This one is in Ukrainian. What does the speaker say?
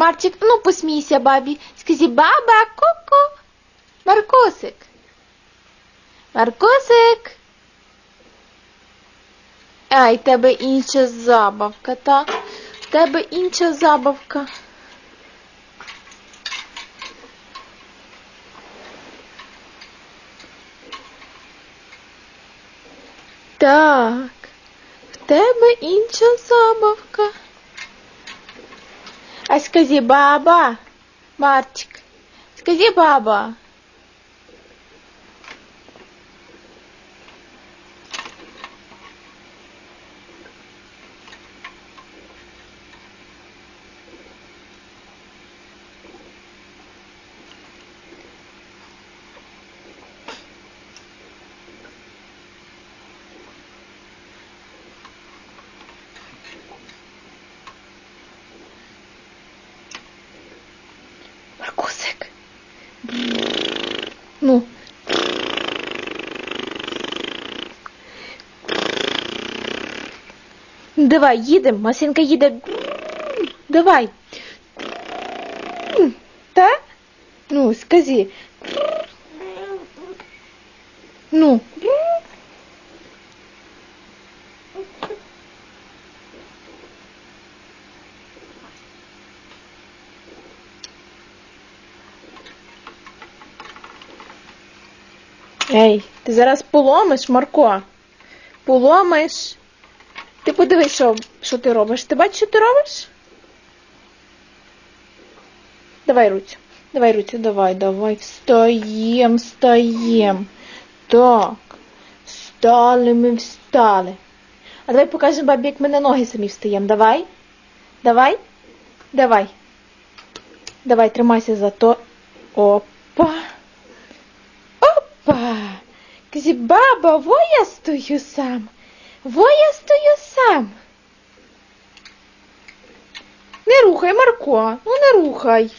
Марчик, ну посмійся бабі. Скажи баба, ку-ку. Маркосик. Маркосик. Ай, тебе інша забавка, так? В тебе інша забавка. Так, в тебе інша забавка. А скажи баба, Мартик, скажи баба. Ну. Давай, їдемо. Машинка їде. Давай. Так? Ну, скажи. Ну. Ей, ти зараз поломиш, Марко. Поломиш. Ти подивись, що, що ти робиш. Ти бачиш, що ти робиш? Давай руцю. Давай руцю, давай, давай. Встаєм, встаєм. Так. Встали ми, встали. А давай покажемо бабі, як ми на ноги самі встаємо. Давай. Давай. Давай. Давай, тримайся за то. Опа. Опа! Кажи, баба, во я стою сам. Во я стою сам. Не рухай, Марко, ну не рухай.